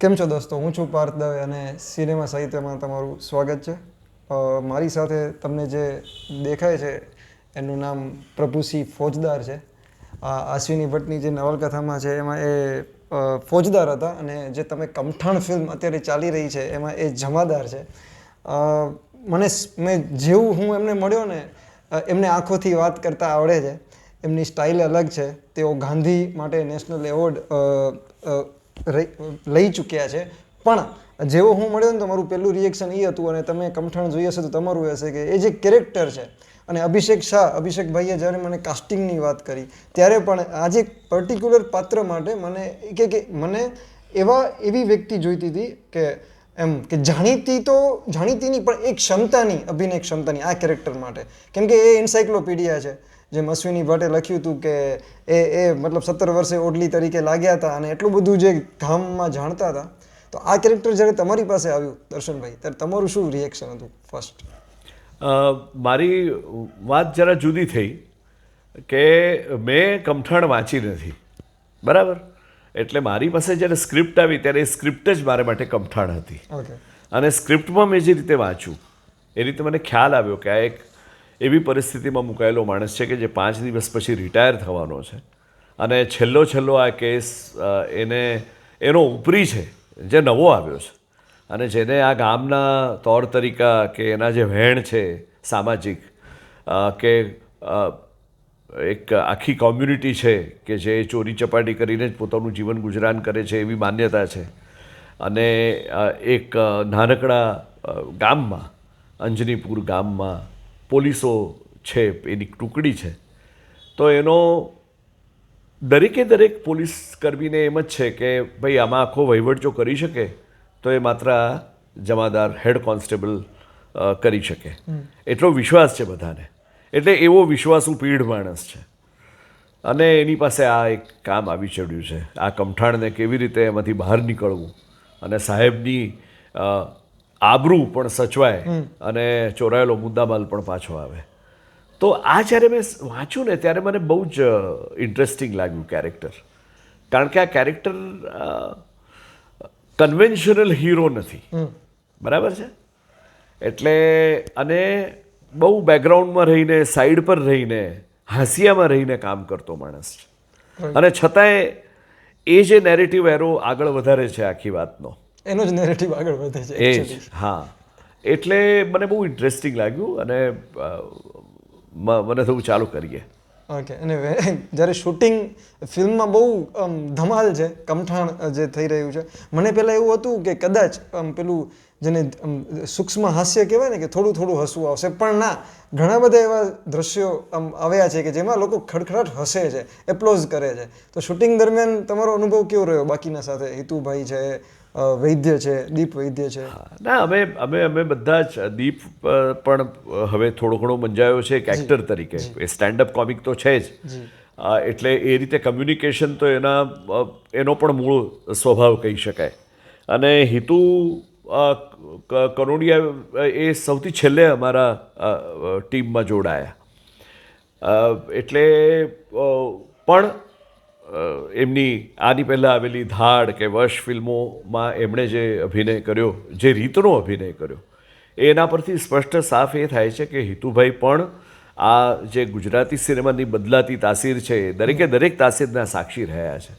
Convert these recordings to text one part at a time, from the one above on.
કેમ છો દોસ્તો? હું છું પાર્થ દવે અને સિનેમા સાહિત્યમાં તમારું સ્વાગત છે. મારી સાથે તમને જે દેખાય છે, એનું નામ પ્રભુસિંહ ફોજદાર છે. આ આશ્વિની ભટ્ટની જે નવલકથામાં છે, એમાં એ ફોજદાર હતા અને જે તમે કમઠાણ ફિલ્મ અત્યારે ચાલી રહી છે, એમાં એ જમાદાર છે. મને મેં જેવું હું એમને મળ્યો ને એમને આંખોથી વાત કરતા આવડે છે. એમની સ્ટાઇલ અલગ છે. તેઓ ગાંધી માટે નેશનલ એવોર્ડ લઈ ચૂક્યા છે. પણ જેવો હું મળ્યો ને તો મારું પહેલું રિએક્શન એ હતું અને તમે કમઠાણ જોઈ હશે તો તમારું હશે કે એ જે કેરેક્ટર છે અને અભિષેક શાહ અભિષેકભાઈએ જ્યારે મને કાસ્ટિંગની વાત કરી, ત્યારે પણ આજે પર્ટિક્યુલર પાત્ર માટે મને કે મને એવા એવી વ્યક્તિ જોઈતી હતી કે એમ કે જાણીતી તો, જાણીતીની પણ એક ક્ષમતાની, અભિનય ક્ષમતાની આ કેરેક્ટર માટે. કેમ કે એ એન્સાઇક્લોપીડિયા છે, જેમ અશ્વિની ભટ્ટે લખ્યું હતું કે એ એ મતલબ સત્તર વર્ષે ઓડલી તરીકે લાગ્યા હતા અને એટલું બધું જે ધામમાં જાણતા હતા, તો આ કેરેક્ટર જ્યારે તમારી પાસે આવ્યું, દર્શનભાઈ, ત્યારે તમારું શું રિએક્શન હતું ફર્સ્ટ મારી વાત જરા જુદી થઈ કે મેં કમઠાણ વાંચી નથી. બરાબર? એટલે મારી પાસે જ્યારે સ્ક્રિપ્ટ આવી ત્યારે એ સ્ક્રિપ્ટ જ મારા માટે કમઠાણ હતી. અને સ્ક્રિપ્ટમાં મેં જે રીતે વાંચ્યું એ રીતે મને ખ્યાલ આવ્યો કે આ એક એવી પરિસ્થિતિમાં મુકાયેલો માણસ છે કે જે પાંચ દિવસ પછી રિટાયર થવાનો છે. અને છેલ્લો છેલ્લો આ કેસ એને એનો ઉપરી છે જે નવો આવ્યો છે. અને જેને આ ગામના તौर તરીકા કે એના જે વહેણ છે સામાજિક કે એક આખી કોમ્યુનિટી છે કે જે ચોરી ચપાટી કરીને જ પોતાનું જીવન ગુજરાન કરે છે એવી માન્યતા છે. અને એક નાનકડા ગામમાં અંજનીપુર ગામમાં પોલીસો છે એની ટુકડી છે. તો એનો દરેકે દરેક પોલીસ કર્મીને એમ જ છે કે ભાઈ આમાં આખો વહીવટ જો કરી શકે તો એ માત્ર જમાદાર હેડ કોન્સ્ટેબલ કરી શકે. એટલો વિશ્વાસ છે બધાને. એટલે એવો વિશ્વાસુ પીઢ માણસ છે. અને એની પાસે આ એક કામ આવી ચડ્યું છે. આ કમઠાણને કેવી રીતે એમાંથી બહાર નીકળવું? અને સાહેબની આબરૂ પણ સચવાય અને ચોરાયેલો મુદ્દામાલ પણ પાછો આવે. તો આ જ્યારે મેં વાંચ્યું ને ત્યારે મને બહુ જ ઇન્ટરેસ્ટિંગ લાગ્યું કેરેક્ટર કારણ કે આ કેરેક્ટર કન્વેન્શનલ હીરો નથી. બરાબર છે? એટલે અને બહુ બેકગ્રાઉન્ડમાં રહીને સાઈડ પર રહીને હાંસિયામાં રહીને કામ કરતો માણસ છે. અને છતાંય એ જે નેરેટિવ એરો આગળ વધારે છે આખી વાતનો. એનો જ નેરેટિવ આગળ વધે છે એ જ હા. એટલે મને બહુ ઇન્ટરેસ્ટિંગ લાગ્યું અને મને થોડું ચાલુ કરીએ. ઓકે અને જ્યારે શૂટિંગ ફિલ્મમાં બહુ ધમાલ છે કમઠાણ જે થઈ રહ્યું છે મને પહેલાં એવું હતું કે કદાચ પેલું જેને સૂક્ષ્મ હાસ્ય કહેવાય ને કે થોડું થોડું હસવું આવશે. પણ ના ઘણા બધા એવા દ્રશ્યો આમ આવ્યા છે કે જેમાં લોકો ખડખડાટ હસે છે એપ્લોઝ કરે છે. તો શૂટિંગ દરમિયાન તમારો અનુભવ કેવો રહ્યો બાકીના સાથે? હિતુભાઈ છે વૈદ્ય છે દીપ વૈદ્ય છે. ના અમે અમે અમે બધા જ દીપ પણ હવે થોડો ઘણો મંજાયો છે એક એક્ટર તરીકે. એ સ્ટેન્ડઅપ કોમિક તો છે જ. એટલે એ રીતે કમ્યુનિકેશન તો એના એનો પણ મૂળ સ્વભાવ કહી શકાય. અને હિતુ કનોડિયા એ સૌથી છેલ્લે અમારા ટીમમાં જોડાયા. એટલે પણ એમની આની પહેલાં આવેલી ધાડ કે વશ ફિલ્મોમાં એમણે જે અભિનય કર્યો જે રીતનો અભિનય કર્યો એના પરથી સ્પષ્ટ સાફ એ થાય છે કે હિતુભાઈ પણ આ જે ગુજરાતી સિનેમાની બદલાતી તાસીર છે એ દરેકે દરેક તાસીરના સાક્ષી રહ્યા છે.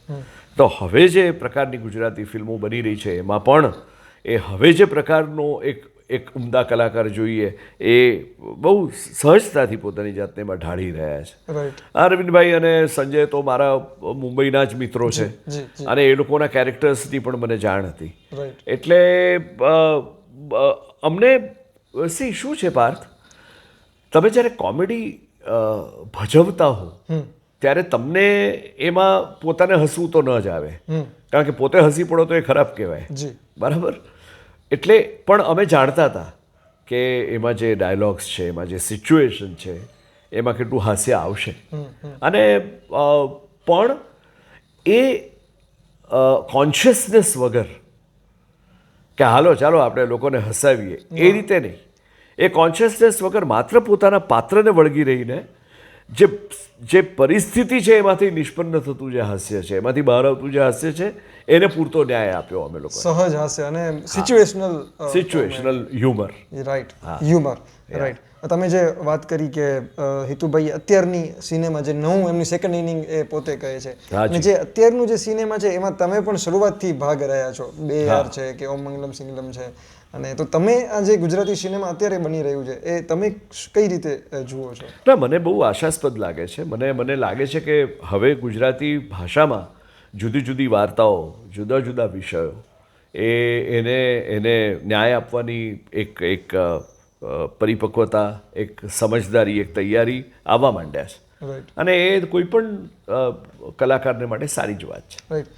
તો હવે જે પ્રકારની ગુજરાતી ફિલ્મો બની રહી છે એમાં પણ એ હવે જે પ્રકારનો એક એક ઉમદા કલાકાર જોઈએ એ બહુ સહજતાથી પોતાની જાતને એમાં ઢાળી રહ્યા છે. અરવિંદભાઈ અને સંજય તો મારા મુંબઈના જ મિત્રો છે. અને એ લોકોના કેરેક્ટર્સની પણ મને જાણ હતી. એટલે અમને સી શું છે પાર્થ? તમે જ્યારે કોમેડી ભજવતા હો ત્યારે તમને એમાં પોતાને હસવું તો ન જ આવે. કારણ કે પોતે હસી પડો તો એ ખરાબ કહેવાય. બરાબર? એટલે પણ અમે જાણતા હતા કે એમાં જે ડાયલોગ્સ છે એમાં જે સિચ્યુએશન છે એમાં કેટલું હાસ્ય આવશે. અને પણ એ કોન્શિયસનેસ વગર કે હાલો ચાલો આપણે લોકોને હસાવીએ એ રીતે નહીં. એ કોન્શિયસનેસ વગર માત્ર પોતાના પાત્રને વળગી રહીને જે જે પરિસ્થિતિ છે એમાંથી નિષ્પન્ન થતું જે હાસ્ય છે એમાંથી બહાર આવતું જે હાસ્ય છે એને પૂરતો ન્યાય આપ્યો અમે લોકો સહજ હાસ્ય અને situational situational humour right humour right તમે જે વાત કરી કે હિતુભાઈ અત્યારની સિનેમા જે નવું એમની સેકન્ડ ઇનિંગ એ પોતે કહે છે. અને જે અત્યારનું જે સિનેમા છે એમાં તમે પણ શરૂઆતથી ભાગ રહ્યા છો. બે યાર છે કે ઓમ મંગલમ સિંગલમ છે. અને તો તમે આ જે ગુજરાતી સિનેમા અત્યારે બની રહ્યું છે એ તમે કઈ રીતે જુઓ છો? ના મને બહુ આશાસ્પદ લાગે છે. મને મને લાગે છે કે હવે ગુજરાતી ભાષામાં જુદી જુદી વાર્તાઓ જુદા જુદા વિષયો એ એને એને ન્યાય આપવાની એક એક પરિપક્વતા એક સમજદારી એક તૈયારી આવવા માંડ્યા છે. રાઈટ અને એ કોઈ પણ કલાકારને માટે સારી જ વાત છે. રાઈટ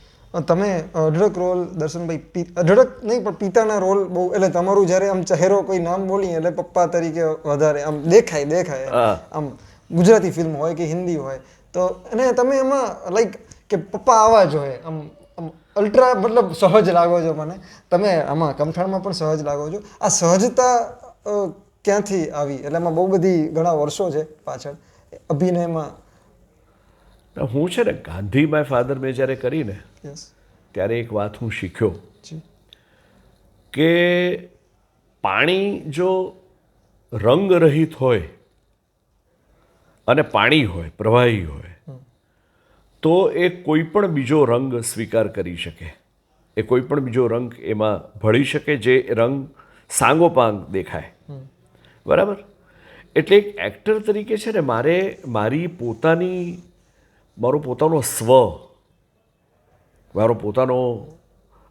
તમે અઢળક રોલ દર્શનભાઈ અઢળક નહીં પણ પિતાના રોલ બહુ એટલે તમારું જ્યારે આમ ચહેરો કોઈ નામ બોલીએ એટલે પપ્પા તરીકે વધારે આમ દેખાય દેખાય. આમ ગુજરાતી ફિલ્મ હોય કે હિન્દી હોય. તો અને તમે એમાં લાઈક કે પપ્પા આવા જ હોય આમ આમ અલ્ટ્રા મતલબ સહજ લાગો છો મને. તમે આમાં કમઠાણમાં પણ સહજ લાગો છો. આ સહજતા ક્યાંથી આવી? એટલે એમાં બહુ બધી ઘણા વર્ષો છે પાછળ. અભિનયમાં. હું છે ને ગાંધી માય ફાધર મેં જ્યારે કરીને ત્યારે એક વાત હું શીખ્યો. કે પાણી જો રંગ રહિત હોય અને પાણી હોય પ્રવાહી હોય તો એ કોઈ પણ બીજો રંગ સ્વીકાર કરી શકે. એ કોઈ પણ બીજો રંગ એમાં ભળી શકે જે રંગ સાંગોપાંગ દેખાય. બરાબર? એટલે એક એક્ટર તરીકે છે ને મારે મારી પોતાની મારો પોતાનો સ્વ મારો પોતાનો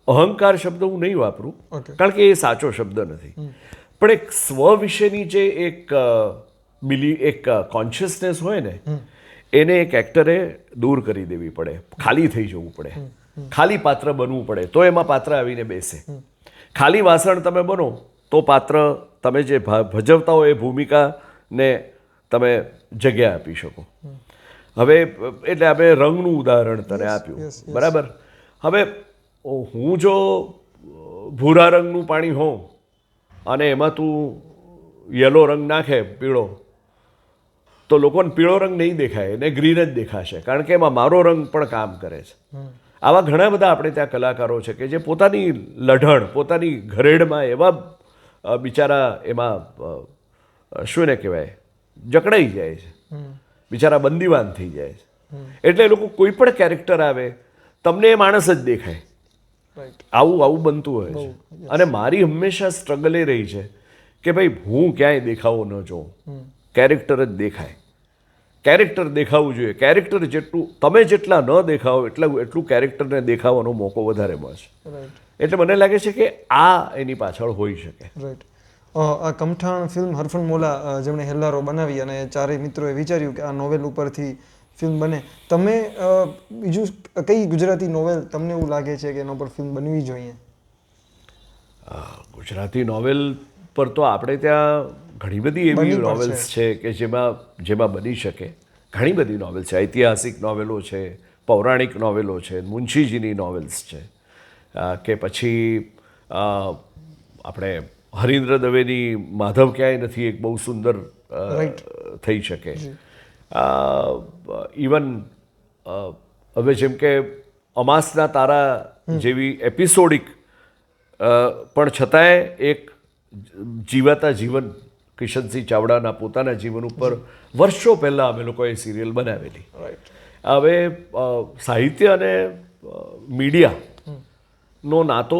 અહંકાર શબ્દ હું નહીં વાપરું કારણ કે એ સાચો શબ્દ નથી. પણ એક સ્વ વિશેની જે એક બિલી એક કોન્શિયસનેસ હોય ને એને એક એક્ટરે દૂર કરી દેવી પડે. ખાલી થઈ જવું પડે. ખાલી પાત્ર બનવું પડે. તો એમાં પાત્ર આવીને બેસે. ખાલી વાસણ તમે બનો તો પાત્ર તમે જે ભજવતા હો એ ભૂમિકાને તમે જગ્યા આપી શકો. હવે એટલે આપણે રંગનું ઉદાહરણ તને આપ્યું. બરાબર? હવે હું જો ભૂરા રંગનું પાણી હોઉં અને એમાં તું યલો રંગ નાખે પીળો તો લોકોને પીળો રંગ નહીં દેખાય એને ગ્રીન જ દેખાશે. કારણ કે એમાં મારો રંગ પણ કામ કરે છે. આવા ઘણા બધા આપણે ત્યાં કલાકારો છે કે જે પોતાની લઢણ પોતાની ઘરેડમાં એવા બિચારા એમાં શું ને કહેવાય જકડાઈ જાય છે. બિચારા બંદીવાન થઈ જાય છે. એટલે એ લોકો કોઈ પણ કેરેક્ટર આવે તમને એ માણસ જ દેખાય. આવું આવું બનતું હોય છે. અને મારી હંમેશા સ્ટ્રગલ એ રહી છે કે ભાઈ હું ક્યાંય દેખાવો ન જોઉં. કેરેક્ટર જ દેખાય. કેરેક્ટર દેખાવું જોઈએ. કેરેક્ટર જેટલું તમે જેટલા ન દેખાવો એટલા એટલું કેરેક્ટરને દેખાવાનો મોકો વધારે મળશે. એટલે મને લાગે છે કે આ એની પાછળ હોઈ શકે. રાઈટ આ કમઠાણ ફિલ્મ હરફન મોલા જેમણે હેલ્લારો બનાવી અને ચારેય મિત્રોએ વિચાર્યું કે આ નોવેલ ઉપરથી ફિલ્મ બને. તમે બીજું કઈ ગુજરાતી નોવેલ તમને એવું લાગે છે કે એના પર ફિલ્મ બનવી જોઈએ? ગુજરાતી નોવેલ પર તો આપણે ત્યાં ઘણી બધી એવી નોવેલ્સ છે. કે જેમાં જેમાં બની શકે. ઘણી બધી નોવેલ છે. ઐતિહાસિક નોવેલો છે પૌરાણિક નોવેલો છે મુનશીજીની નોવેલ્સ છે. કે પછી આપણે હરીન્દ્ર દવેની માધવ ક્યાંય નથી એક બહુ સુંદર થઈ શકે. ઇવન હવે જેમ કે અમાસના તારા જેવી એપિસોડિક પણ છતાંય એક જીવાતા જીવન કિશનસિંહ ચાવડાના પોતાના જીવન ઉપર વર્ષો પહેલાં અમે લોકોએ સિરિયલ બનાવેલી. હવે સાહિત્ય અને મીડિયા નો નાતો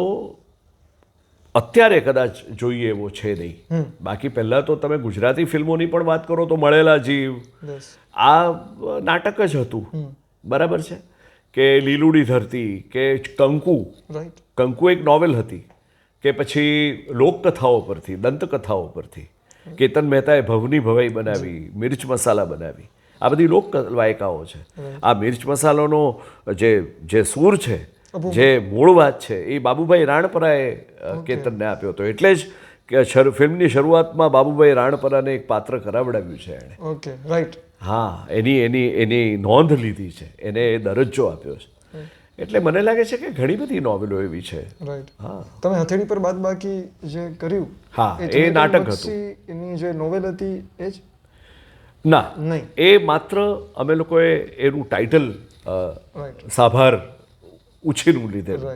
અત્યારે કદાચ જોઈએ એવો છે નહીં. બાકી પહેલાં તો તમે ગુજરાતી ફિલ્મોની પણ વાત કરો તો મળેલા જીવ. આ નાટક જ હતું. બરાબર છે? કે લીલુડી ધરતી કે કંકુ. કંકુ એક નોવેલ હતી કે પછી લોકકથાઓ પરથી દંતકથાઓ પરથી. કેતન મહેતાએ ભવની ભવાઈ બનાવી મિર્ચ મસાલા બનાવી. આ બધી લોક વાયકાઓ છે આ મિર્ચ મસાલાનો જે જે સૂર છે જે મૂળ વાત છે એ બાબુભાઈ રાણપરાએ કેતનને આપ્યો હતો. એટલે જ કે ફિલ્મની શરૂઆતમાં બાબુભાઈ રાણપરાને એક પાત્ર કરાવડાવ્યું છે એણે. Okay right. હા એની એની એની નોંધ લીધી છે. એને એ દરજ્જો આપ્યો છે. એટલે મને લાગે છે કે ઘણી બધી નોવેલો એવી છે. રાઈટ. હા. તમે હથેળી પર બાદ બાકી જે કર્યું હા, એ નાટક હતું. એની જે નોવેલ હતી એ જ? ના. નહીં. એ માત્ર અમે લોકોએ એનું ટાઇટલ સાભાર ઉછીનું લીધેલું.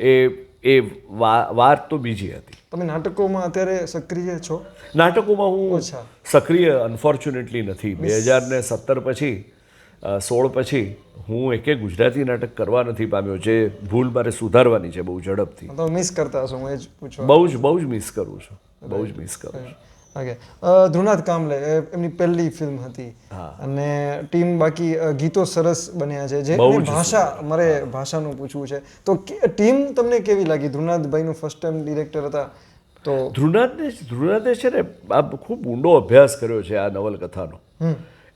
એ એ વા- વાર તો બીજી હતી. તમે નાટકોમાં અત્યારે સક્રિય છો? નાટકોમાં હું સક્રિય અનફોર્ચ્યુનેટલી નથી. બે હજાર ને સત્તર પછી સોળ પછી હું એકે ગુજરાતી નાટક કરવા નથી પામ્યો જે ભૂલ મારે સુધારવાની છે બહુ ઝડપથી. તો મિસ કરતા હશો હું એ જ પૂછું બહુ જ બહુ જ મિસ કરું છું. બહુ જ મિસ કરું છું. ઓકે ધ્રુનાથ કામલે એમની પહેલી ફિલ્મ હતી. અને ટીમ બાકી ગીતો સરસ બન્યા છે. જે ભાષા મારે ભાષાનું પૂછવું છે. તો ટીમ તમને કેવી લાગી? ધ્રુનાથભાઈનું ફર્સ્ટ ટાઈમ ડિરેક્ટર હતા તો ધ્રુનાથને ધ્રુનાથે છે ને આ ખૂબ ઊંડો અભ્યાસ કર્યો છે આ નવલકથાનો.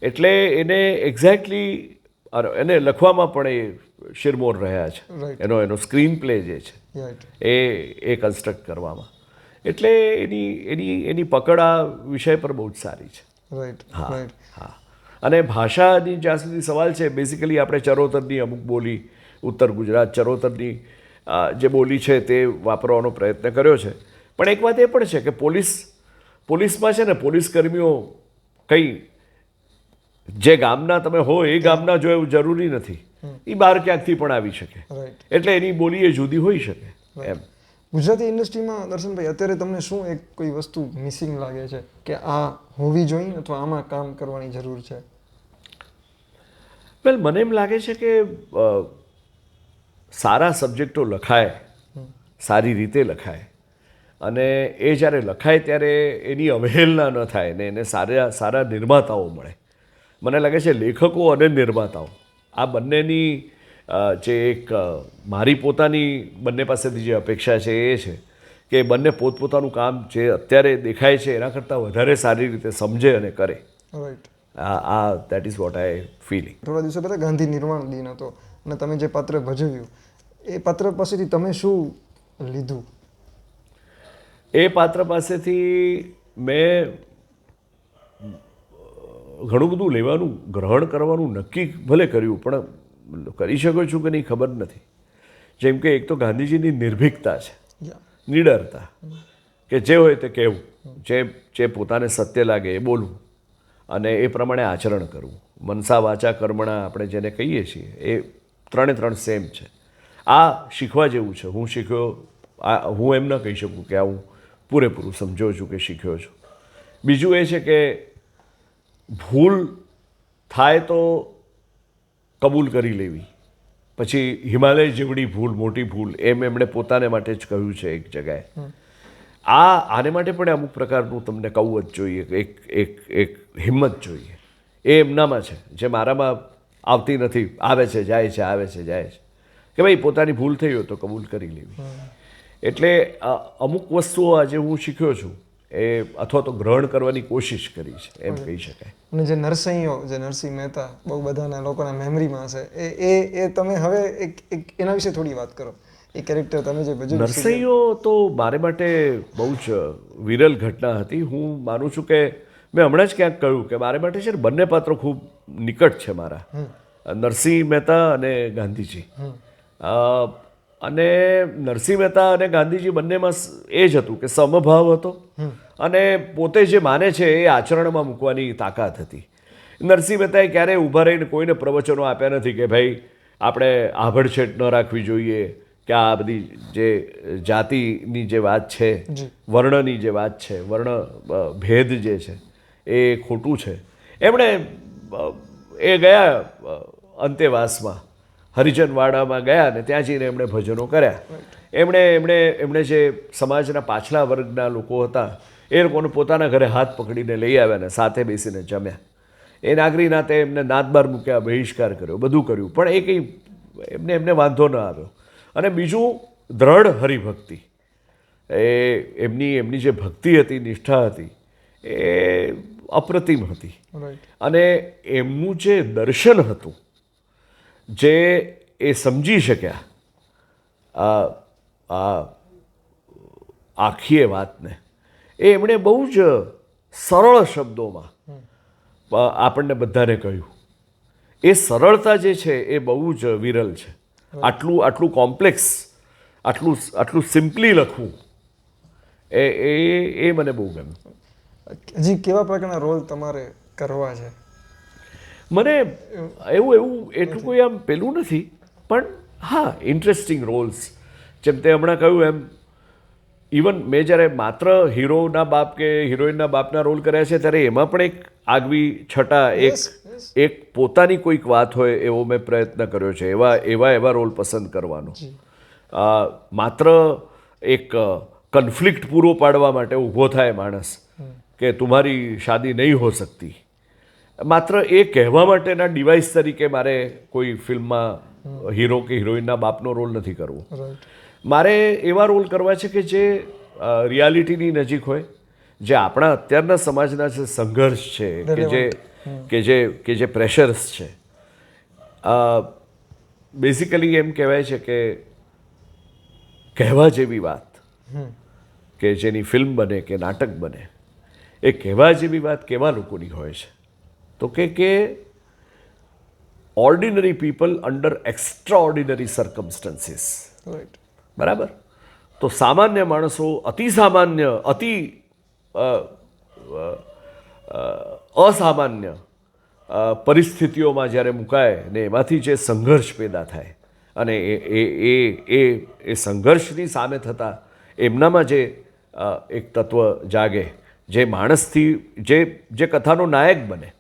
એટલે એને એક્ઝેક્ટલી એને લખવામાં પણ એ શિરમોર રહ્યા છે. એનો એનો સ્ક્રીન પ્લે જે છે એ એ કન્સ્ટ્રક્ટ કરવામાં. એટલે એની એની એની પકડ આ વિષય પર બહુ જ સારી છે. રાઈટ હા હા. અને ભાષાની જ્યાં સુધી સવાલ છે બેઝિકલી આપણે ચરોતરની અમુક બોલી ઉત્તર ગુજરાત ચરોતરની જે બોલી છે તે વાપરવાનો પ્રયત્ન કર્યો છે. પણ એક વાત એ પણ છે કે પોલીસ પોલીસમાં છે ને પોલીસ કર્મીઓ કંઈ જે ગામના તમે હો એ ગામના જો એવું જરૂરી નથી. એ બહાર ક્યાંકથી પણ આવી શકે. એટલે એની બોલી એ જુદી હોઈ શકે. એમ. ગુજરાતી ઇન્ડસ્ટ્રીમાં દર્શનભાઈ અત્યારે તમને શું એક કોઈ વસ્તુ મિસિંગ લાગે છે? કે આ હોવી જોઈએ અથવા આમાં કામ કરવાની જરૂર છે? વેલ મને એમ લાગે છે કે સારા સબ્જેક્ટો લખાય સારી રીતે લખાય. અને એ જ્યારે લખાય ત્યારે એની અવહેલના ન થાય ને એને સારા સારા નિર્માતાઓ મળે. મને લાગે છે લેખકો અને નિર્માતાઓ આ બંનેની જે એક મારી પોતાની બંને પાસેથી જે અપેક્ષા છે એ છે કે બંને પોતપોતાનું કામ જે અત્યારે દેખાય છે એના કરતાં વધારે સારી રીતે સમજે અને કરે. રાઈટ આ that is what I feeling થોડા દિવસો પહેલાં ગાંધી નિર્માણ દિન હતો અને તમે જે પાત્ર ભજવ્યું એ પાત્ર પાસેથી તમે શું લીધું? એ પાત્ર પાસેથી મેં ઘણું બધું લેવાનું ગ્રહણ કરવાનું નક્કી ભલે કર્યું પણ કરી શકો છું કે નહીં ખબર નથી. જેમ કે એક તો ગાંધીજીની નિર્ભીકતા છે. નિડરતા. કે જે હોય તે કહેવું જે જે પોતાને સત્ય લાગે એ બોલવું. અને એ પ્રમાણે આચરણ કરવું. મનસા વાચા કર્મણા આપણે જેને કહીએ છીએ એ ત્રણે ત્રણ સેમ છે. આ શીખવા જેવું છે. હું શીખ્યો આ હું એમ ન કહી શકું કે આ હું પૂરેપૂરું સમજો છું કે શીખ્યો છું. બીજું એ છે કે ભૂલ થાય તો કબૂલ કરી લેવી. પછી હિમાલય જેવડી ભૂલ મોટી ભૂલ એમ એમણે પોતાને માટે જ કહ્યું છે એક જગાએ આ આને માટે પણ અમુક પ્રકારનું તમને કહું જ જોઈએ એક એક એક હિંમત જોઈએ. એ એમનામાં છે જે મારામાં આવતી નથી આવે છે જાય છે આવે છે જાય છે. કે ભાઈ પોતાની ભૂલ થઈ હોય તો કબૂલ કરી લેવી. એટલે અમુક વસ્તુઓ આજે હું શીખ્યો છું. એ અથવા તો ગ્રહણ કરવાની કોશિશ કરી છે એમ કહી શકાય. અને જે નરસિંહો જે નરસિંહ મહેતા બહુ બધાના લોકોના મેમરીમાં છે એ એ એ તમે હવે એક એક એના વિશે થોડી વાત કરો. એ કેરેક્ટર તમે જે ભજવ્યું નરસિંહો તો મારે માટે બહુ જ વિરલ ઘટના હતી. હું માનું છું કે મેં હમણાં જ ક્યાંક કહ્યું કે મારે માટે છે ને બંને પાત્રો ખૂબ નિકટ છે મારા. નરસિંહ મહેતા અને ગાંધીજી. અને નરસિંહ મહેતા અને ગાંધીજી બંનેમાં એ જ હતું કે સમભાવ હતો. અને પોતે જે માને છે એ આચરણમાં મૂકવાની તાકાત હતી. નરસિંહ મહેતાએ ક્યારેય ઊભા રહીને કોઈને પ્રવચનો આપ્યા નથી કે ભાઈ આપણે આભડછેટ ન રાખવી જોઈએ કે આ બધી જે જાતિની જે વાત છે વર્ણની જે વાત છે વર્ણ ભેદ જે છે એ ખોટું છે. એમણે એ ગયા અંતેવાસમાં હરિજનવાડામાં ગયા ને ત્યાં જઈને એમણે ભજનો કર્યા. એમણે એમણે એમણે જે સમાજના પાછલા વર્ગના લોકો હતા એ લોકોને પોતાના ઘરે હાથ પકડીને લઈ આવ્યા ને સાથે બેસીને જમ્યા. એ નાગરી નાતે એમને નાદબાર મૂક્યા બહિષ્કાર કર્યો બધું કર્યું. પણ એ કંઈ એમને એમને વાંધો ન આવ્યો. અને બીજું દ્રઢ હરિભક્તિ. એ એમની એમની જે ભક્તિ હતી નિષ્ઠા હતી એ અપ્રતિમ હતી. અને એમનું જે દર્શન હતું જે એ સમજી શક્યા. આખી એ વાતને. એ એમણે બહુ જ સરળ શબ્દોમાં આપણને બધાને કહ્યું. એ સરળતા જે છે એ બહુ જ વિરલ છે. આટલું આટલું કોમ્પ્લેક્સ, આટલું આટલું સિમ્પલી લખવું, એ એ એ મને બહુ ગમ્યું. હજી કેવા પ્રકારના રોલ તમારે કરવા છે? મને એવું એવું એટલું કોઈ આમ પેલું નથી પણ હા ઇન્ટરેસ્ટિંગ રોલ્સ જેમ તે હમણાં કહ્યું એમ ઇવન મેં જ્યારે માત્ર હીરોના બાપ કે હિરોઈનના બાપના રોલ કર્યા છે ત્યારે એમાં પણ એક આગવી છટા એક એક પોતાની કોઈક વાત હોય એવો મેં પ્રયત્ન કર્યો છે એવા એવા એવા રોલ પસંદ કરવાનો. માત્ર એક કન્ફ્લિક્ટ પૂરો પાડવા માટે ઊભો થાય માણસ કે તુમારી શાદી નહીં હો શકતી. માત્ર એ કહેવા માટેના ડિવાઇસ તરીકે મારે કોઈ ફિલ્મમાં હીરો કે હિરોઈનના બાપનો રોલ નથી કરવો. મારે એવા રોલ કરવા છે કે જે રિયાલિટીની નજીક હોય જે આપણા અત્યારના સમાજના જે સંઘર્ષ છે કે જે કે જે કે જે પ્રેશર્સ છે. બેઝિકલી એમ કહેવાય છે કે કહેવા જેવી વાત કે જેની ફિલ્મ બને કે નાટક બને એ કહેવા જેવી વાત કેવા લોકોની હોય છે? તો કે કે ordinary people under extraordinary circumstances right બરાબર? તો સામાન્ય માણસો અતિ સામાન્ય અતિ અસામાન્ય પરિસ્થિતિઓમાં જ્યારે મુકાય ને એમાંથી જે સંઘર્ષ પેદા થાય અને એ એ એ એ એ સંઘર્ષની સામે થતા એમનામાં જે એક તત્વ જાગે જે માણસથી જે જે કથાનો નાયક બને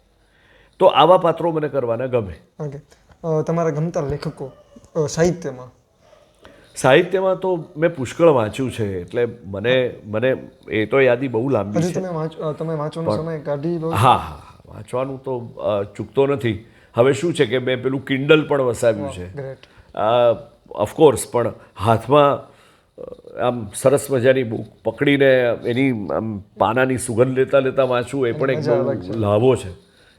તો આવા પાત્રો મને કરવાના ગમે. તમારા ગમતા લેખકો સાહિત્યમાં? સાહિત્યમાં તો મેં પુષ્કળ વાંચ્યું છે એટલે મને મને એ તો યાદી બહુ લાંબી છે. તમે વાંચ તમે વાંચવાનો સમય કાઢી લો. હા હા વાંચવાનું તો ચૂકતો નથી. હવે શું છે કે મેં પેલું કિન્ડલ પણ વસાવ્યું છે. ઓફકોર્સ પણ હાથમાં આમ સરસ મજાની બુક પકડીને એની આમ પાનાની સુગંધ લેતા લેતા વાંચવું એ પણ એક લાભો છે.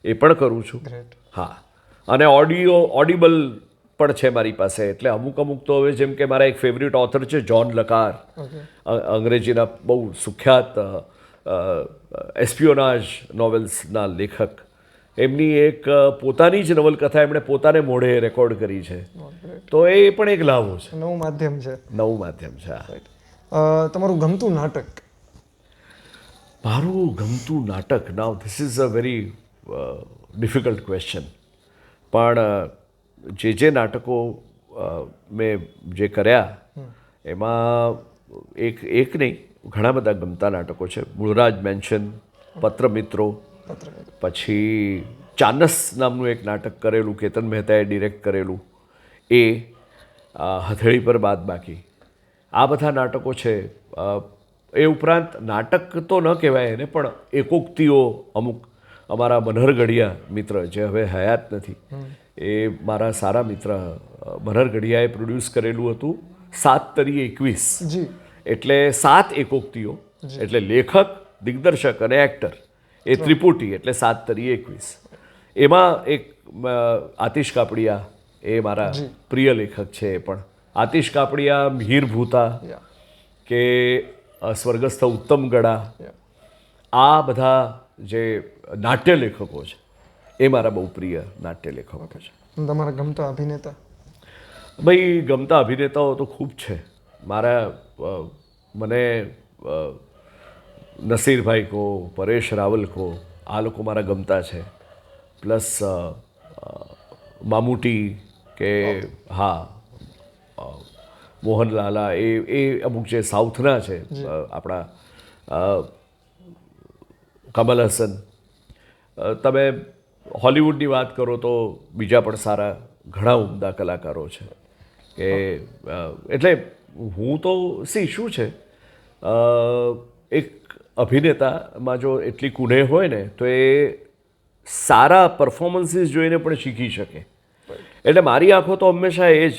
એ પણ કરું છું. હા. અને ઓડિયો ઓડિબલ પણ છે મારી પાસે. એટલે અમુક અમુક તો હવે જેમ કે મારા એક ફેવરિટ ઓથર છે જ્હોન લકાર અંગ્રેજીના બહુ સુખ્યાત એસ્પિયોનાજ નોવેલ્સના લેખક. એમની એક પોતાની જ નવલકથા એમણે પોતાને મોઢે રેકોર્ડ કરી છે. તો એ પણ એક લાભો છે. નવું માધ્યમ છે. નવું માધ્યમ છે તમારું ગમતું નાટક? મારું ગમતું નાટક. Now this is a very difficult question પણ જે જે નાટકો મેં જે કર્યા એમાં એક એક નહીં ઘણા બધા ગમતા નાટકો છે. મૂળરાજ મેન્શન પત્ર મિત્રો પછી ચાનસ નામનું એક નાટક કરેલું કેતન મહેતાએ ડિરેક્ટ કરેલું. એ હથેળી પર બાદ બાકી. આ બધા નાટકો છે. એ ઉપરાંત નાટક તો ન કહેવાય એને પણ એકોક્તિઓ અમુક અમારા મનહરગઢિયા મિત્ર જે હવે હયાત નથી એ મારા સારા મિત્ર મનહરગઢિયાએ મનહર ગઢિયાએ પ્રોડ્યુસ કરેલું હતું સાત તરી એકવીસ. એટલે સાત એકોક્તિઓ એટલે લેખક દિગ્દર્શક અને એક્ટર એ ત્રિપુટી એટલે સાત તરી એકવીસ. એમાં એક આતિશ કાપડિયા એ મારા પ્રિય લેખક છે એ પણ. આતિશ કાપડિયા મિહિર ભૂતા કે સ્વર્ગસ્થ ઉત્તમ ગળા આ બધા જે નાટ્ય લેખકો છે. એ મારા બહુ પ્રિય નાટ્ય લેખકો છે તમારા ગમતા અભિનેતા? ભાઈ ગમતા અભિનેતાઓ તો ખૂબ છે. મારા મને નસીરભાઈ કહો પરેશ રાવલ કહો આ લોકો મારા ગમતા છે. પ્લસ મામૂટી કે હા મોહનલાલા એ એ અમુક જે સાઉથના છે આપણા કમલ હસન તમે હોલિવૂડની વાત કરો તો બીજા પણ સારા ઘણા ઉમદા કલાકારો છે. કે એટલે હું તો સી, શું છે? એક અભિનેતામાં જો એટલી કુનેહ હોય ને, તો એ સારા પરફોર્મન્સીસ જોઈને પણ શીખી શકે. એટલે મારી આંખો તો હંમેશા એ જ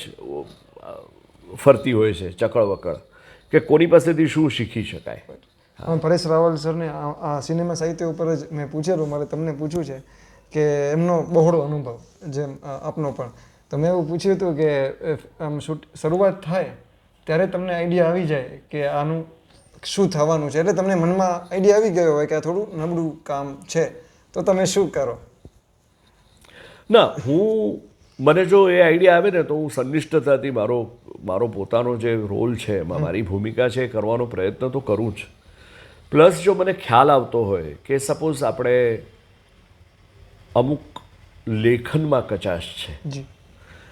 ફરતી હોય છે, ચકળ વકળ, કે કોની પાસેથી શું શીખી શકાય. પરેશ રાવલ સરને આ સિનેમા સાહિત્ય ઉપર જ મેં પૂછેલું મારે તમને પૂછ્યું છે કે એમનો બહોળો અનુભવ જેમ આપનો પણ. તો મેં એવું પૂછ્યું હતું કે આમ શૂટ શરૂઆત થાય ત્યારે તમને આઈડિયા આવી જાય કે આનું શું થવાનું છે? એટલે તમને મનમાં આઈડિયા આવી ગયો હોય કે આ થોડું નબળું કામ છે તો તમે શું કરો? ના હું મને જો એ આઈડિયા આવે ને તો હું સંનિષ્ઠતાથી મારો મારો પોતાનો જે રોલ છે એમાં મારી ભૂમિકા છે એ કરવાનો પ્રયત્ન તો કરું જ. પ્લસ જો મને ખ્યાલ આવતો હોય કે સપોઝ આપણે અમુક લેખનમાં કચાશ છે.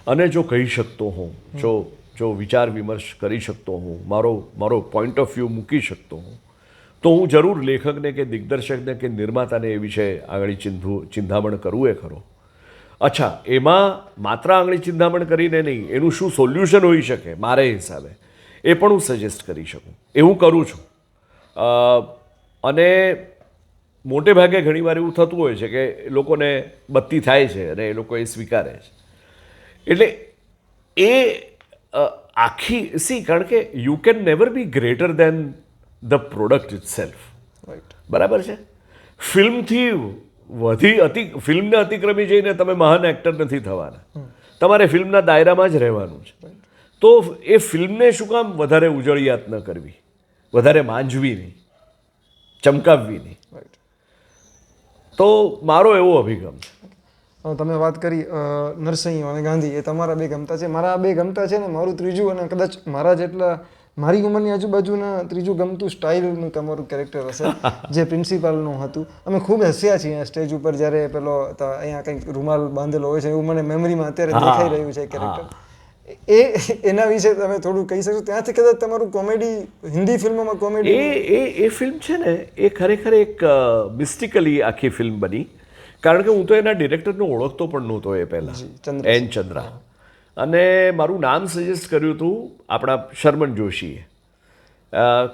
અને જો કહી શકતો હું જો જો વિચાર વિમર્શ કરી શકતો હું મારો મારો પોઈન્ટ ઓફ વ્યૂ મૂકી શકતો હું તો હું જરૂર લેખકને કે દિગ્દર્શકને કે નિર્માતાને એ વિશે આંગળી ચિંધું ચિંધામણ કરવું એ ખરો. અચ્છા એમાં માત્ર આંગળી ચિંધામણ કરીને નહીં એનું શું સોલ્યુશન હોઈ શકે મારે હિસાબે? એ પણ હું સજેસ્ટ કરી શકું. એવું કરું છું. અને મોટે ભાગે ઘણીવાર એવું થતું હોય છે કે લોકોને બત્તી થાય છે અને એ લોકો એ સ્વીકારે છે. એટલે એ આખી સી કારણ કે you can never be greater than the product itself right બરાબર છે? ફિલ્મથી વધી અતિ ફિલ્મને અતિક્રમી જઈને તમે મહાન એક્ટર નથી થવાના. તમારે ફિલ્મના દાયરામાં જ રહેવાનું છે. તો એ ફિલ્મને શું કામ વધારે ઉજળિયાત ન કરવી? વધારે માંજવી નહીં ચમકાવવી નહીં. તો મારો એવો અભિગમ છે. તમે વાત કરી નરસિંહ અને ગાંધી એ તમારા બે ગમતા છે. મારા બે ગમતા છે ને મારું ત્રીજું અને કદાચ મારા જેટલા મારી ઉંમરની આજુબાજુના ત્રીજું ગમતું સ્ટાઇલનું તમારું કેરેક્ટર હશે જે પ્રિન્સિપાલનું હતું. અમે ખૂબ હસ્યા છીએ સ્ટેજ ઉપર જ્યારે પેલો અહીંયા કંઈક રૂમાલ બાંધેલો હોય છે એવું મને મેમરીમાં અત્યારે દેખાઈ રહ્યું છે કેરેક્ટર એ એના વિશે તમે થોડું કહી શકશો? ત્યાંથી કદાચ તમારું કોમેડી હિન્દી ફિલ્મોમાં કોમેડી એ એ એ ફિલ્મ છે ને એ ખરેખર એક મિસ્ટિકલી આખી ફિલ્મ બની. કારણ કે હું તો એના ડિરેક્ટરને ઓળખતો પણ નહોતો એ પહેલાં. એન ચંદ્રા. અને મારું નામ સજેસ્ટ કર્યું હતું આપણા શર્મન જોશીએ.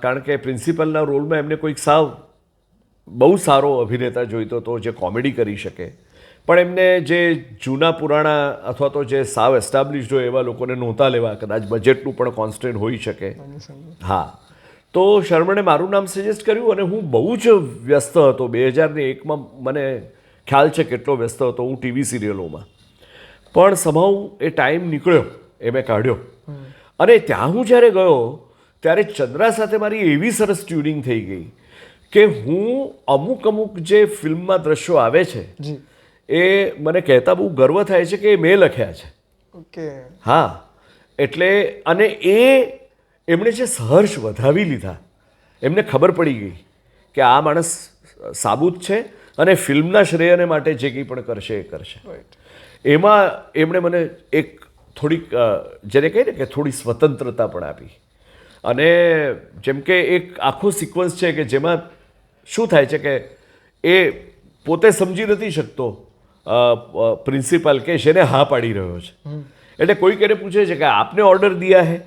કારણ કે પ્રિન્સિપલના રોલમાં એમને કોઈક સાવ બહુ સારો અભિનેતા જોઈતો હતો જે કોમેડી કરી શકે. પણ એમને જે જૂના પુરાણા અથવા તો જે સાવ એસ્ટાબ્લિશ હોય એવા લોકોને નહોતા લેવા કદાચ બજેટનું પણ કોન્સ્ટન્ટ હોઈ શકે. હા. તો શર્મણે મારું નામ સજેસ્ટ કર્યું અને હું બહુ જ વ્યસ્ત હતો. બે હજારની એકમાં મને ખ્યાલ છે કેટલો વ્યસ્ત હતો હું ટીવી સિરિયલોમાં. પણ સમાવ એ ટાઈમ નીકળ્યો એ મેં કાઢ્યો. અને ત્યાં હું જ્યારે ગયો ત્યારે ચંદ્રા સાથે મારી એવી સરસ ટ્યુનિંગ થઈ ગઈ કે હું અમુક અમુક જે ફિલ્મમાં દ્રશ્યો આવે છે એ મને કહેતા બહુ ગર્વ થાય છે કે એ મેં લખ્યા છે. ઓકે. હા એટલે અને એ એમણે જે સહર્ષ વધાવી લીધા એમને ખબર પડી ગઈ કે આ માણસ સાબુત છે અને ફિલ્મના શ્રેયને માટે જે કંઈ પણ કરશે એ કરશે. એમાં એમણે મને એક થોડીક જેને કહીએ ને કે થોડી સ્વતંત્રતા પણ આપી. અને જેમ કે એક આખો સિક્વન્સ છે કે જેમાં શું થાય છે કે એ પોતે સમજી નથી શકતો પ્રિન્સિપાલ કે જેને હા પાડી રહ્યો છે. એટલે કોઈક એને પૂછે છે કે આપને ઓર્ડર દિયા હે?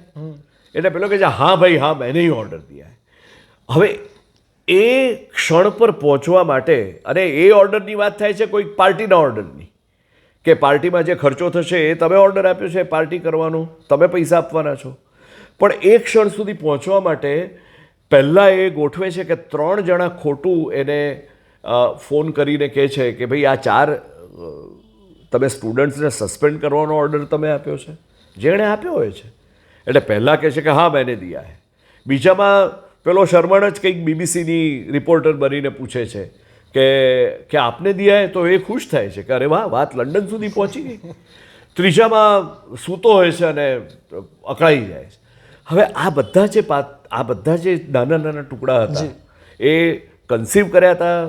એટલે પેલો કહે છે, હા ભાઈ, હા મેં નહીં ઓર્ડર દિયા હે. હવે એ ક્ષણ પર પહોંચવા માટે, અને એ ઓર્ડરની વાત થાય છે કોઈક પાર્ટીના ઓર્ડરની કે પાર્ટીમાં જે ખર્ચો થશે એ તમે ઓર્ડર આપ્યો છે, પાર્ટી કરવાનો, તમે પૈસા આપવાના છો. પણ એ ક્ષણ સુધી પહોંચવા માટે પહેલાં એ ગોઠવે છે કે ત્રણ જણા ખોટું એને ફોન કરીને કહે છે કે ભાઈ આ ચાર તમે સ્ટુડન્ટ્સને સસ્પેન્ડ કરવાનો ઓર્ડર તમે આપ્યો છે? જેણે આપ્યો હોય છે. એટલે પહેલાં કહે છે કે હા મેને દિયા હે. બીજામાં પેલો શર્મણ જ કંઈક બીબીસીની રિપોર્ટર બનીને પૂછે છે કે કે આપને દિયા હે? તો એ ખુશ થાય છે કે અરે વાહ વાત લંડન સુધી પહોંચી ગઈ. ત્રીજામાં સૂતો હોય છે અને અકળાઈ જાય છે. હવે આ બધા જે પાત આ બધા જે નાના નાના ટુકડા હતા એ કન્સીવ કર્યા હતા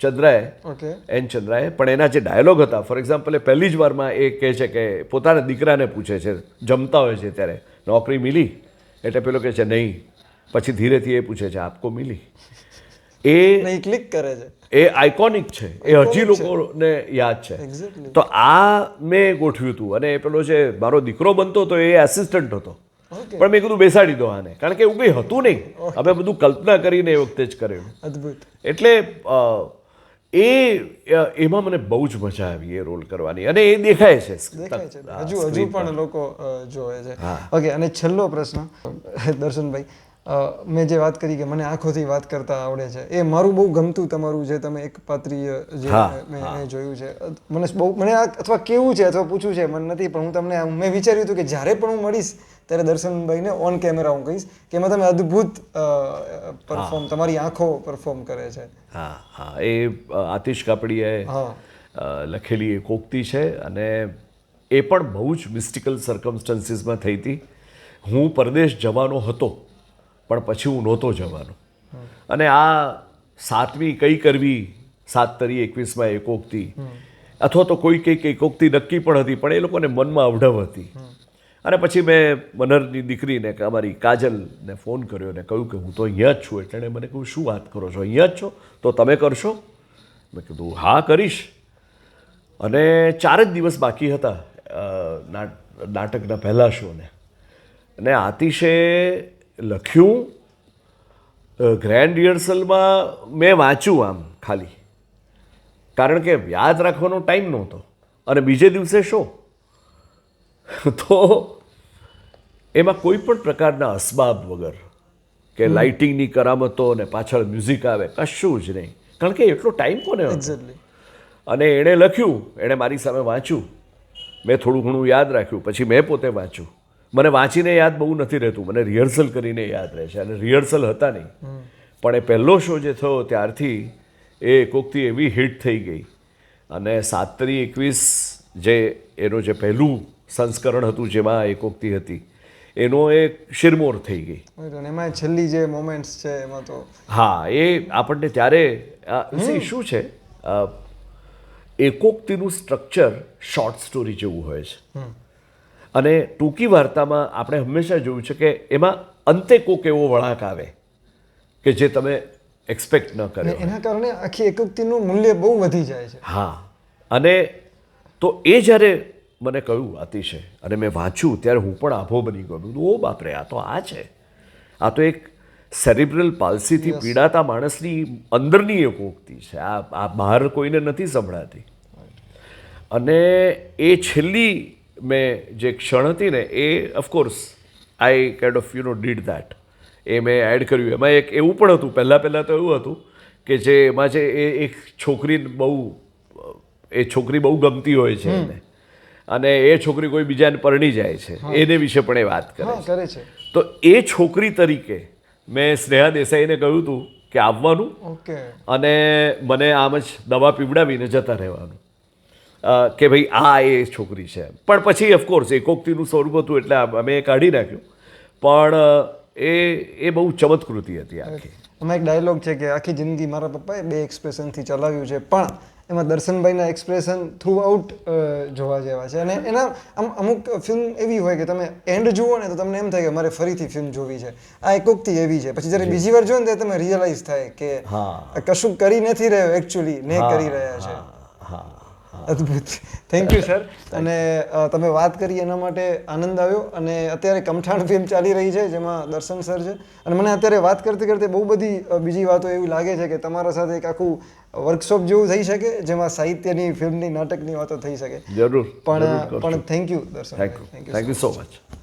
ચંદ્રાએ એન ચંદ્રાએ પણ એના જે ડાયલોગ હતા ફોર એક્ઝામ્પલ એ પહેલી જ વારમાં એ કહે છે કે પોતાના દીકરાને પૂછે છે જમતા હોય છે ત્યારે નોકરી મિલી? એટલે પેલો કહે છે નહીં. પછી ધીરેથી એ પૂછે છે આપકો મિલી? એ ક્લિક કરે છે. એ આઇકોનિક છે. એ હજી લોકોને યાદ છે. તો આ મેં ગોઠવ્યું હતું અને એ પેલો જે મારો દીકરો બનતો હતો એ એસિસ્ટન્ટ હતો. પણ મેં કીધું બેસાડી દો આને. કારણ કે એવું કંઈ હતું નહીં. અમે બધું કલ્પના કરીને એ વખતે જ કર્યું. અદભુત. એટલે એ એમાં મને બહુ જ મજા આવી એ રોલ કરવાની. અને એ દેખાય છે. દેખાય છે. હજુ હજુ પણ લોકો જોવે છે. ઓકે અને છેલ્લો પ્રશ્ન દર્શનભાઈ મેં જે વાત કરી કે મને આંખોથી વાત કરતા આવડે છે એ મારું બહુ ગમતું તમારું જે તમે એક પાત્રીય જે મેં જોયું છે. મને બહુ મને આ અથવા કેવું છે અથવા પૂછ્યું છે મને નથી પણ હું તમને મેં વિચાર્યું હતું કે જ્યારે પણ હું મળીશ ત્યારે દર્શનભાઈને ઓન કેમેરા હું કહીશ કે એમાં તમે અદ્ભુત પરફોર્મ તમારી આંખો પરફોર્મ કરે છે. હા હા. એ આતિશ કાપડીએ હા. લખેલી એક ઉક્તિ છે અને એ પણ બહુ જ મિસ્ટિકલ સર્કમસ્ટન્સીસમાં થઈ હતી. હું પરદેશ જવાનો હતો. પણ પછી હું નહોતો જવાનો. અને આ સાતમી કઈ કરવી? સાત તરી એકવીસમાં એકોકતી. અથવા તો કોઈ કંઈક એકોક્તિ નક્કી પણ હતી, પણ એ લોકોને મનમાં અવઢવ હતી. અને પછી મેં મનહરની દીકરીને અમારી કાજલને ફોન કર્યો ને કહ્યું કે હું તો અહીંયા જ છું, એટલે એણે મને કહ્યું, શું વાત કરો છો? અહીંયા જ છો? તો તમે કરશો? મેં કીધું, હા, કરીશ. અને ચાર જ દિવસ બાકી હતા નાટકના પહેલા શોને. અને આતિશે લખ્યું ગ્રેન્ડ રિહર્સલમાં મેં વાંચ્યું આમ ખાલી. કારણ કે યાદ રાખવાનો ટાઈમ નહોતો. અને બીજે દિવસે શો? તો એમાં કોઈ પણ પ્રકારના અસબાબ વગર કે લાઇટિંગની કરામતો અને પાછળ મ્યુઝિક આવે કશું જ નહીં. કારણ કે એટલો ટાઈમ કોને અને એણે લખ્યું એણે મારી સામે વાંચ્યું. મેં થોડું ઘણું યાદ રાખ્યું પછી મેં પોતે વાંચ્યું. મને વાંચીને યાદ બહુ નથી રહેતું. મને રિહર્સલ કરીને યાદ રહે છે. અને રિહર્સલ હતા નહીં. પણ એ પહેલો શો જે થયો ત્યારથી એ કોકથી એવી હિટ થઈ ગઈ. અને સાતરી એકવીસ જે એનું જે પહેલું સંસ્કરણ હતું જેમાં એકોકતી હતી એનો એક શિરમોર થઈ ગઈ. એમાં છેલ્લી જે મોમેન્ટ્સ છે એમાં તો. હા એ આપણને ત્યારે શું છે? એકોક્તિનું સ્ટ્રક્ચર શોર્ટ સ્ટોરી જેવું હોય છે. અને ટૂંકી વાર્તામાં આપણે હંમેશા જોયું છે કે એમાં અંતે કોક એવો વળાંક આવે કે જે તમે એક્સપેક્ટ ન કરે કર્યો એના કારણે આખી એકુક્તિનું મૂલ્ય બહુ વધી જાય છે. હા. અને તો એ જ્યારે મને કહ્યું અતિશય અને મેં વાંચ્યું ત્યારે હું પણ આભો બની ગયો. મેં ઓ બાપરે આ તો આ છે. આ તો એક સેરિબ્રલ પાલ્સીથી પીડાતા માણસની અંદરની એક ઉક્તિ છે. આ આ બહાર કોઈને નથી સંભળાતી. અને એ છેલ્લી મેં જે ક્ષણ હતી ને એ of course I kind of you know did that એ મેં એડ કર્યું. એમાં એક એવું પણ હતું પહેલાં પહેલાં તો એવું હતું કે જે એમાં જે એ એક છોકરી બહુ એ છોકરી બહુ ગમતી હોય છે એને. અને એ છોકરી કોઈ બીજાને પરણી જાય છે. એને વિશે પણ એ વાત કરે છે. તો એ છોકરી તરીકે મેં સ્નેહા દેસાઈને કહ્યું હતું કે આવવાનું ઓકે. અને મને આમ જ દવા પીવડાવીને જતા રહેવાનું. કે ભાઈ આ એ છોકરી છે. પણ પછી ઓફકોર્સ એકોક્તિનું સ્વરૂપ હતું એટલે અમે કાઢી નાખ્યું. પણ એ એ બહુ ચમત્કૃતિ હતી આખી. એમાં એક ડાયલોગ છે કે આખી જિંદગી મારા પપ્પાએ બે એક્સપ્રેશનથી ચલાવ્યું છે. પણ એમાં દર્શનભાઈના એક્સપ્રેશન થ્રુ આઉટ જોવા જેવા છે. અને એના આમ અમુક ફિલ્મ એવી હોય કે તમે એન્ડ જુઓ ને તો તમને એમ થાય કે મારે ફરીથી ફિલ્મ જોવી છે. આ એકોકથી એવી છે. પછી જ્યારે બીજી વાર જોવો ને ત્યારે તમે રિયલાઇઝ થાય કે હા. કશું કરી નથી રહ્યો એકચ્યુઅલી ને કરી રહ્યા છે. અદ્ભુત. થેન્ક યુ સર અને તમે વાત કરી એના માટે આનંદ આવ્યો અને અત્યારે કમઠાણ ફિલ્મ ચાલી રહી છે જેમાં દર્શન સર છે. અને મને અત્યારે વાત કરતી કરતે બહુ બધી બીજી વાતો એવી લાગે છે કે તમારા સાથે એક આખું વર્કશોપ જેવું થઈ શકે જેમાં સાહિત્યની ફિલ્મની નાટકની વાતો થઈ શકે. જરૂર પણ પણ thank you Darshan. Thank you thank you so much